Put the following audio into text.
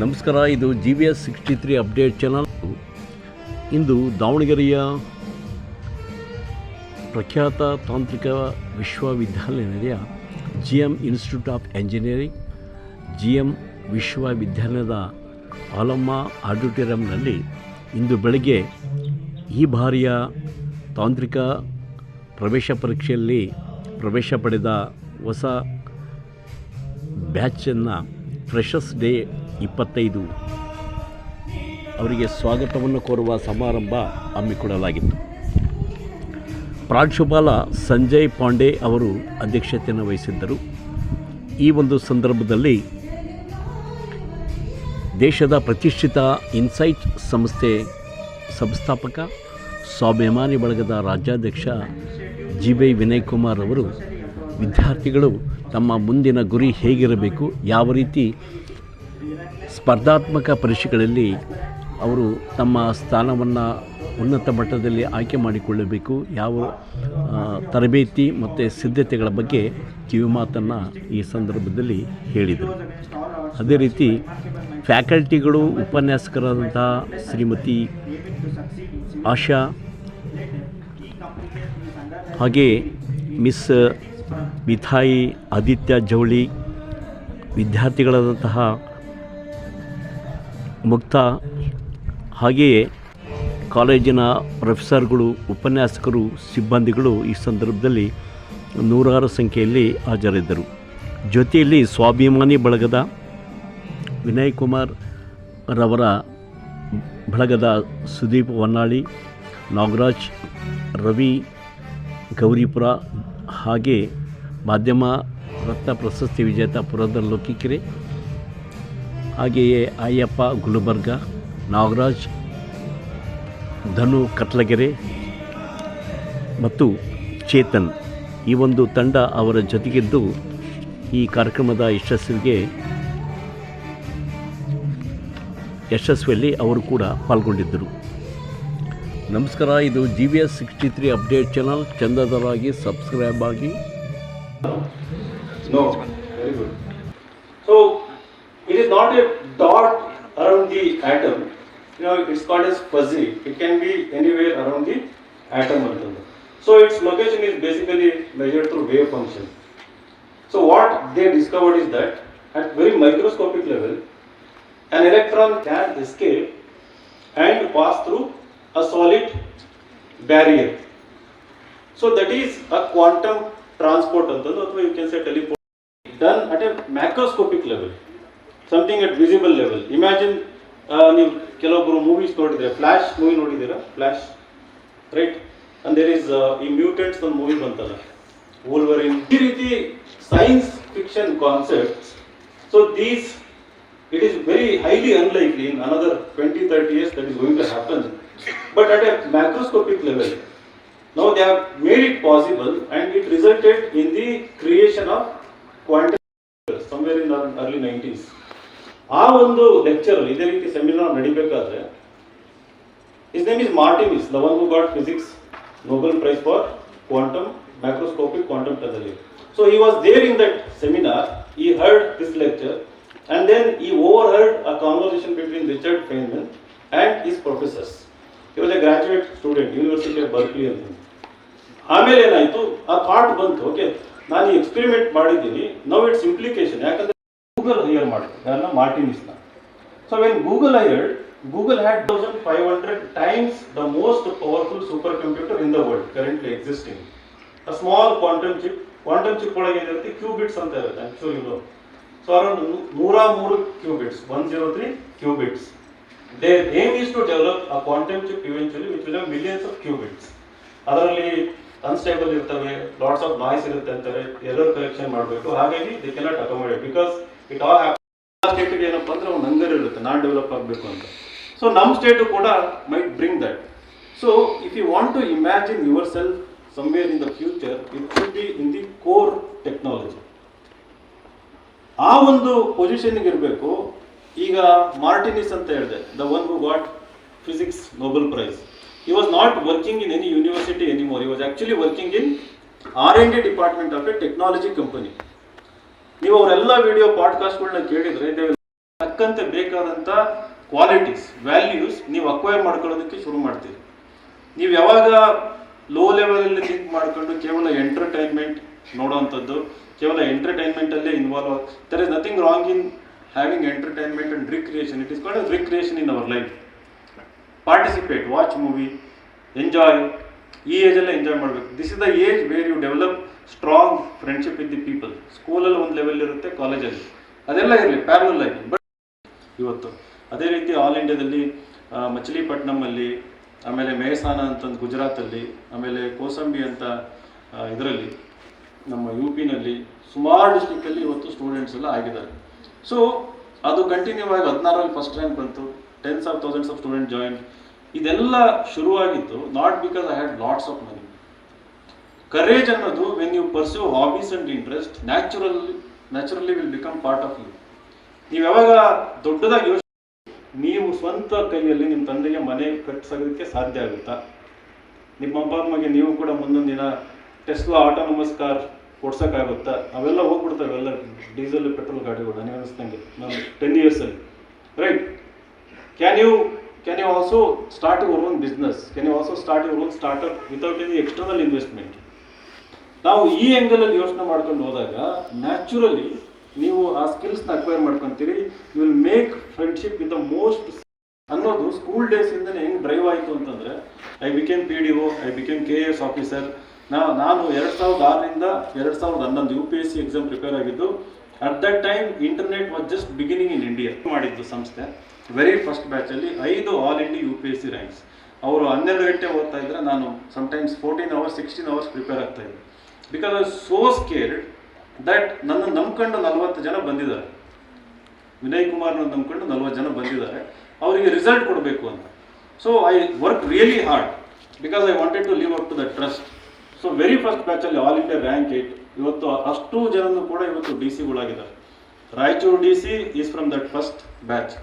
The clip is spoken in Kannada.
ನಮಸ್ಕಾರ, ಇದು G V S sixty three update channel ಇಂದು ದಾವಣಗೆರೆಯ ಪ್ರಖ್ಯಾತ ತಾಂತ್ರಿಕ ವಿಶ್ವವಿದ್ಯಾಲಯದ G M institute of engineering G M ವಿಶ್ವವಿದ್ಯಾಲಯದ ಆಲಮ್ಮ ಆಡಿಟೋರಿಯಂನಲ್ಲಿ ಇಂದು ಬೆಳಗ್ಗೆ ಈ ಬಾರಿಯ ತಾಂತ್ರಿಕ ಪ್ರವೇಶ ಪರೀಕ್ಷೆಯಲ್ಲಿ ಪ್ರವೇಶ ಪಡೆದ ಹೊಸ ಬ್ಯಾಚನ್ನು ಫ್ರೆಷರ್ಸ್ ಡೇ ಇಪ್ಪತ್ತೈದು. ಅವರಿಗೆ ಸ್ವಾಗತವನ್ನು ಕೋರುವ ಸಮಾರಂಭ ಹಮ್ಮಿಕೊಳ್ಳಲಾಗಿತ್ತು. ಪ್ರಾಂಶುಪಾಲ ಸಂಜಯ್ ಪಾಂಡೆ ಅವರು ಅಧ್ಯಕ್ಷತೆಯನ್ನು ವಹಿಸಿದ್ದರು. ಈ ಒಂದು ಸಂದರ್ಭದಲ್ಲಿ ದೇಶದ ಪ್ರತಿಷ್ಠಿತ ಇನ್ಸೈಟ್ ಸಂಸ್ಥೆ ಸಂಸ್ಥಾಪಕ, ಸ್ವಾಭಿಮಾನಿ ಬಳಗದ ರಾಜ್ಯಾಧ್ಯಕ್ಷ ಜಿ ಬೈ ವಿನಯ್ ಕುಮಾರ್ ಅವರು, ವಿದ್ಯಾರ್ಥಿಗಳು ತಮ್ಮ ಮುಂದಿನ ಗುರಿ ಹೇಗಿರಬೇಕು, ಯಾವ ರೀತಿ ಸ್ಪರ್ಧಾತ್ಮಕ ಪರೀಕ್ಷೆಗಳಲ್ಲಿ ಅವರು ತಮ್ಮ ಸ್ಥಾನವನ್ನು ಉನ್ನತ ಮಟ್ಟದಲ್ಲಿ ಆಯ್ಕೆ ಮಾಡಿಕೊಳ್ಳಬೇಕು. ಯಾವ ತರಬೇತಿ ಮತ್ತು ಸಿದ್ಧತೆಗಳ ಬಗ್ಗೆ ಕಿವಿಮಾತನ್ನು ಈ ಸಂದರ್ಭದಲ್ಲಿ ಹೇಳಿದರು. ಅದೇ ರೀತಿ ಫ್ಯಾಕಲ್ಟಿಗಳು ಉಪನ್ಯಾಸಕರಾದಂಥ ಶ್ರೀಮತಿ ಆಶಾ ಹಾಗೆ ಮಿಸ್ ಮಿಥಾಯಿ ಆದಿತ್ಯ ಜವಳಿ ವಿದ್ಯಾರ್ಥಿಗಳಾದಂತಹ ಮುಕ್ತ. ಹಾಗೆಯೇ ಕಾಲೇಜಿನ ಪ್ರೊಫೆಸರ್ಗಳು, ಉಪನ್ಯಾಸಕರು, ಸಿಬ್ಬಂದಿಗಳು ಈ ಸಂದರ್ಭದಲ್ಲಿ ನೂರಾರು ಸಂಖ್ಯೆಯಲ್ಲಿ ಹಾಜರಿದ್ದರು. ಜೊತೆಯಲ್ಲಿ ಸ್ವಾಭಿಮಾನಿ ಬಳಗದ ವಿನಯ್ ಕುಮಾರ್ ರವರ ಬಳಗದ ಸುದೀಪ್ ಹೊನ್ನಾಳಿ, ನಾಗರಾಜ್, ರವಿ ಗೌರಿಪುರ ಹಾಗೆ ಮಾಧ್ಯಮ ರತ್ನ ಪ್ರಶಸ್ತಿ ವಿಜೇತ ಪುರಂದರ ಲೋಕಿಕೆರೆ ಹಾಗೆಯೇ ಅಯ್ಯಪ್ಪ, ಗುಲ್ಬರ್ಗ, ನಾಗರಾಜ್, ಧನು ಕಟ್ಲಗೆರೆ ಮತ್ತು ಚೇತನ್ ಈ ಒಂದು ತಂಡ ಅವರ ಜೊತೆಗಿದ್ದು ಈ ಕಾರ್ಯಕ್ರಮದ ಯಶಸ್ಸಿಗೆ ಯಶಸ್ವಿಯಲ್ಲಿ ಅವರು ಕೂಡ ಪಾಲ್ಗೊಂಡಿದ್ದರು. ನಮಸ್ಕಾರ, ಇದು G V S sixty three update channel. ಚಂದದರಾಗಿ subscribe ಆಗಿ. atom, you know, it's called as fuzzy. It can be anywhere around the atom. So its location is basically measured through wave function. So what they discovered is that at very microscopic level, an electron can escape and pass through a solid barrier. So that is a quantum transport you can say teleport done at a macroscopic level, something at visible level. Imagine ನೀವು ಕೆಲವೊಬ್ಬರು ಮೂವೀಸ್ ನೋಡಿದ್ರೆ ಫ್ಲಾಶ್ ಮೂವಿ ನೋಡಿದ್ದೀರಾ? Flash right and there is ಈ ಮ್ಯೂಟೆಂಟ್ಸ್ ಒಂದು ಮೂವಿ ಬಂತಲ್ಲ. ಓಲ್ವರ್ ಇನ್ ಈ ರೀತಿ science fiction concept so these it is very highly unlike in another twenty thirty years that is going to happen but at a macroscopic level now they have made it possible and it resulted in the creation of quantic somewhere in early nineties ಆ ಒಂದು ಲೆಕ್ಚರ್ ಇದೇ ರೀತಿ seminar ನಡಿಬೇಕಾದ್ರೆ is name is Martinis, the one who got physics Nobel Prize for quantum macroscopic quantum so So he was there in that seminar. He heard this lecture, and then he overheard a conversation between Richard Feynman and his professors. He was a graduate student, University of Berkeley ಅಂತ. ಆಮೇಲೆ ಏನಾಯಿತು ಆ ಥಾಟ್ ಬಂತು ಓಕೆ ನಾನು ಈ ಎಕ್ಸ್ಪೆರಿಮೆಂಟ್ ಮಾಡಿದ್ದೀನಿ ನೌ ಇಟ್ಸ್ ಇಂಪ್ಲಿಕೇಶನ್ ಯಾಕಂದ್ರೆ ಗೂಗಲ್ ಹೈಯರ್ ಮಾಡಿ ಯಾರನ್ನ ಮಾರ್ಟಿನಿಸ್ನ so when Google hired Google had thousand five hundred times the most powerful super computer in the world currently existing a small quantum chip quantum chip ಒಳಗೆ ಏನಿರುತ್ತೆ ಕ್ಯೂಬಿಟ್ಸ್ ಅಂತ ಇರುತ್ತೆ ಆಕ್ಚುಲಿ ಇದು ಸೊ ಅರೌಂಡ್ ನೂರ ಮೂರು qubits one zero three qubits they aim is to develop a quantum chip eventually which will millions of qubits ಅದರಲ್ಲಿ ಅನ್ಸ್ಟೇಬಲ್ ಇರ್ತವೆ ಲಾಟ್ಸ್ ಆಫ್ ನಾಯ್ಸ್ ಇರುತ್ತೆ ಅಂತಾರೆ ಎರರ್ ಕಲೆಕ್ಷನ್ ಮಾಡಬೇಕು, ಹಾಗಾಗಿ they cannot accommodate because it all ಸ್ಟೇಟ್ಗೆ ಏನಪ್ಪ ಅಂದ್ರೆ ಒಂದು ಹಂಗರ್ ಇರುತ್ತೆ ನಾನ್ ಡೆವಲಪ್ ಆಗಬೇಕು ಅಂತ. ಸೊ ನಮ್ಮ ಸ್ಟೇಟು ಕೂಡ might bring that so if you want to imagine yourself somewhere in the future it should be in the core technology ಆ ಒಂದು ಪೊಸಿಷನ್ಗೆ ಇರಬೇಕು. ಈಗ ಮಾರ್ಟಿನಿಸ್ ಅಂತ ಹೇಳಿದೆ the one who got physics Nobel prize he was not working any any university was He working in R N D department of a technology company. ನೀವು ಅವರೆಲ್ಲ ವಿಡಿಯೋ ಪಾಡ್ಕಾಸ್ಟ್ಗಳನ್ನ ಕೇಳಿದ್ರೆ ತಕ್ಕಂತೆ ಬೇಕಾದಂಥ ಕ್ವಾಲಿಟೀಸ್ ವ್ಯಾಲ್ಯೂಸ್ ನೀವು ಅಕ್ವೈರ್ ಮಾಡ್ಕೊಳ್ಳೋದಕ್ಕೆ ಶುರು ಮಾಡ್ತೀರಿ. ನೀವು ಯಾವಾಗ ಲೋ ಲೆವೆಲಲ್ಲಿ ಥಿಂಕ್ ಮಾಡ್ಕೊಂಡು ಕೇವಲ ಎಂಟರ್ಟೈನ್ಮೆಂಟ್ ನೋಡೋವಂಥದ್ದು ಕೇವಲ ಎಂಟರ್ಟೈನ್ಮೆಂಟಲ್ಲೇ involve there is nothing wrong in having entertainment and recreation it is called recreation in our life participate watch movie enjoy ಈ ಏಜಲ್ಲೇ ಎಂಜಾಯ್ ಮಾಡಬೇಕು. This is the age where you develop strong friendship with the people ಸ್ಕೂಲಲ್ಲಿ ಒಂದು ಲೆವೆಲ್ ಇರುತ್ತೆ ಕಾಲೇಜಲ್ಲಿ ಅದೆಲ್ಲ ಇರಲಿ ಪ್ಯಾರಲ್ ಆಗಿ ಬಟ್ ಇವತ್ತು ಅದೇ ರೀತಿ ಆಲ್ ಇಂಡಿಯಾದಲ್ಲಿ ಮಚಿಲಿಪಟ್ನಮಲ್ಲಿ, ಆಮೇಲೆ ಮೇಹಸಾನ ಅಂತಂದು ಗುಜರಾತಲ್ಲಿ, ಆಮೇಲೆ ಕೋಸಂಬಿ ಅಂತ ಇದರಲ್ಲಿ, ನಮ್ಮ ಯು ಪಿನಲ್ಲಿ ಸುಮಾರು ಡಿಸ್ಟಿಕ್ಟಲ್ಲಿ ಇವತ್ತು ಸ್ಟೂಡೆಂಟ್ಸ್ ಎಲ್ಲ ಆಗಿದ್ದಾರೆ. ಸೊ ಅದು ಕಂಟಿನ್ಯೂ ಆಗಿ ಹದಿನಾರಲ್ಲಿ ಫಸ್ಟ್ ರ್ಯಾಂಕ್ ಬಂತು tens of thousands of student join ಇದೆಲ್ಲ ಶುರುವಾಗಿತ್ತು not because I had lots of money courage ಅನ್ನೋದು when you pursue hobbies and interest natural naturally will become part of you ನೀವು ಯಾವಾಗ ದೊಡ್ಡದಾಗಿ ಯೋಚನೆ ನೀವು ಸ್ವಂತ ಕೈಯಲ್ಲಿ ನಿಮ್ಮ ತಂದೆಗೆ ಮನೆ ಕಟ್ಟಿಸೋದಕ್ಕೆ ಸಾಧ್ಯ ಆಗುತ್ತಾ? ನಿಮ್ಮ ಅಪ್ಪ, ಅಮ್ಮಗೆ ನೀವು ಕೂಡ ಮುಂದೊಂದು ದಿನ ಟೆಸ್ಲಾ ಆಟೋನಮಸ್ ಕಾರ್ ಕೊಡ್ಸೋಕ್ಕಾಗುತ್ತಾ ಅವೆಲ್ಲ ಹೋಗ್ಬಿಡ್ತಾವೆ ಎಲ್ಲ ಡೀಸೆಲ್ ಪೆಟ್ರೋಲ್ ಗಾಡಿಗಳು ನನಗೆ ಅನಿಸ್ದಂಗೆ ನಾನು ten ಇಯರ್ಸಲ್ಲಿ right can you can you also start your own business can you also start your own startup without any external investment ನಾವು ಈ ಆ್ಯಂಗಲಲ್ಲಿ ಯೋಚನೆ ಮಾಡ್ಕೊಂಡು ಹೋದಾಗ ನ್ಯಾಚುರಲಿ ನೀವು ಆ ಸ್ಕಿಲ್ಸ್ನ acquire ಮಾಡ್ಕೊತೀರಿ. You will make friendship with the most ಅನ್ನೋದು ಸ್ಕೂಲ್ ಡೇಸಿಂದನೇ ಹೆಂಗೆ ಡ್ರೈವ್ ಆಯಿತು ಅಂತಂದರೆ I became P D O I became K S officer ನಾ, ನಾನು ಎರಡು ಸಾವಿರದ ಆರರಿಂದ ಎರಡು ಸಾವಿರದ ಹನ್ನೊಂದು U P S C exam prepare ಆಗಿದ್ದು at that time internet was just beginning in India ಮಾಡಿದ್ದು ಸಂಸ್ಥೆ. ವೆರಿ ಫಸ್ಟ್ ಬ್ಯಾಚಲ್ಲಿ ಐದು all India U P S C ranks ಅವರು ಹನ್ನೆರಡು ಗಂಟೆ ಓದ್ತಾ ಇದ್ರೆ ನಾನು sometimes fourteen hours sixteen hours prepare ಆಗ್ತಾ ಇದ್ದೆ. Because I so scared that ನನ್ನ ನಂಬ್ಕೊಂಡು ನಲವತ್ತು ಜನ ಬಂದಿದ್ದಾರೆ. ವಿನಯ್ ಕುಮಾರ್ನ ನಂಬ್ಕೊಂಡು ನಲ್ವತ್ತು ಜನ ಬಂದಿದ್ದಾರೆ. ಅವರಿಗೆ ರಿಸಲ್ಟ್ ಕೊಡಬೇಕು ಅಂತ. So I work really hard because I wanted to live up to the trust so very first ಬ್ಯಾಚಲ್ಲಿ all India rank eight ಇವತ್ತು ಅಷ್ಟು ಜನನು ಕೂಡ ಇವತ್ತು D ಸಿಗಳಾಗಿದ್ದಾರೆ Raichur D C is from that first batch